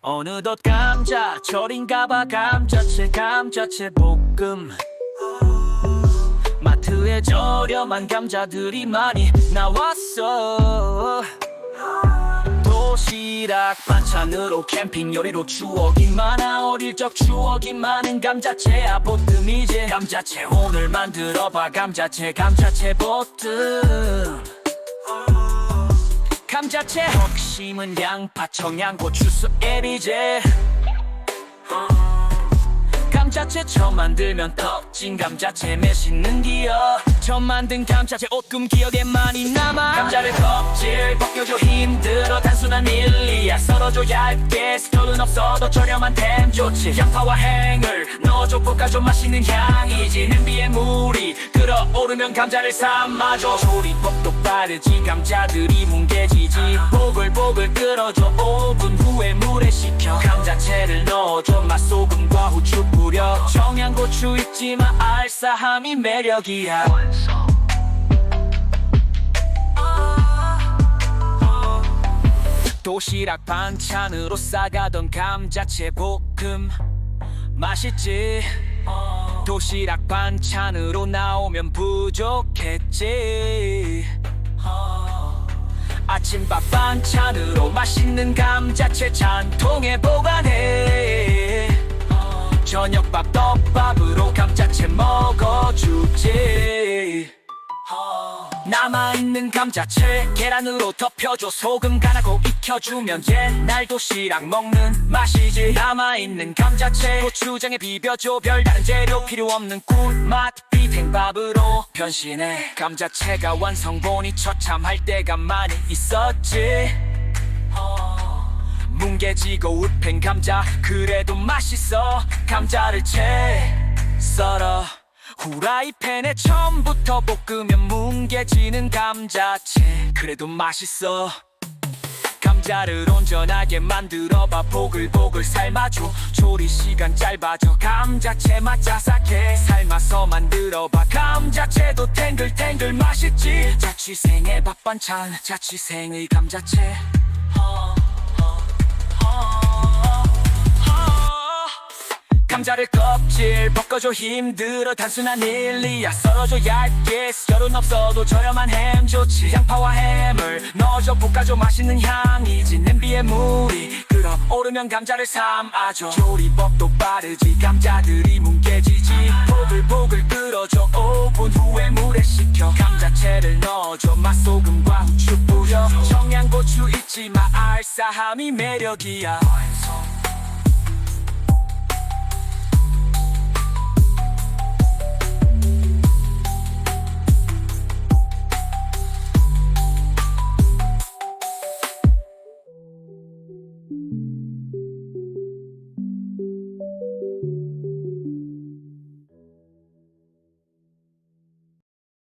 어느덧 감자 절인가 봐 감자채 감자채 볶음. 마트에 저렴한 감자들이 많이 나왔어. 도시락 반찬으로 캠핑 요리로 추억이 많아. 어릴 적 추억이 많은 감자채야 보뜸 이제 감자채 오늘 만들어봐 감자채 감자채 보뜸 감자채 헉심은 양파 청양 고추 쑥에리제 감자채 처음 만들면 떡진 감자채 맛있는 기억. 처음 만든 감자채 옷금 기억에 많이 남아. 감자를 껍질 벗겨줘 힘들어. 단순한 일이야. 썰어줘 얇게. 스토는 없어도 저렴한 템 좋지. 양파와 행을 넣어줘. 볶아줘. 맛있는 향이지. 냄비에 물이 끓어오르면 감자를 삶아줘. 조리법도 빠르지. 감자들이 뭉개지지. 보글보글 끓어줘. 5분 후에 물에 식혀. 감자채를 넣어줘. 맛소금과 후추 뿌려. 청양고추 있지만 알싸함이 매력이야. 도시락 반찬으로 싸가던 감자채 볶음. 맛있지? 도시락 반찬으로 나오면 부족했지. 아침밥 반찬으로 맛있는 감자채 잔통에 보관해 저녁밥 떡밥으로 감자채 먹어주지. 남아있는 감자채 계란으로 덮여줘. 소금 간하고 익혀주면 옛날 도시락 먹는 맛이지. 남아있는 감자채 고추장에 비벼줘. 별다른 재료 필요 없는 꿀맛. 비탱밥으로 변신해. 감자채가 완성본이 처참할 때가 많이 있었지 지고 으팬 감자. 그래도 맛있어. 감자를 채 썰어. 후라이팬에 처음부터 볶으면 뭉개지는 감자채. 그래도 맛있어. 감자를 온전하게 만들어봐. 보글보글 삶아줘. 조리 시간 짧아져. 감자채 맛 자삭해. 삶아서 만들어봐. 감자채도 탱글탱글 맛있지. 자취생의 밥 반찬 자취생의 감자채. 어. 감자를 껍질 벗겨줘 힘들어 단순한 일이야. 썰어줘 얇게. 스결은 없어도 저렴한 햄 좋지. 양파와 햄을 넣어줘. 볶아줘. 맛있는 향이지. 냄비에 물이 끓어오르면 감자를 삶아줘. 조리법도 빠르지. 감자들이 뭉개지지 청양고추 있지만 알싸함이 매력이야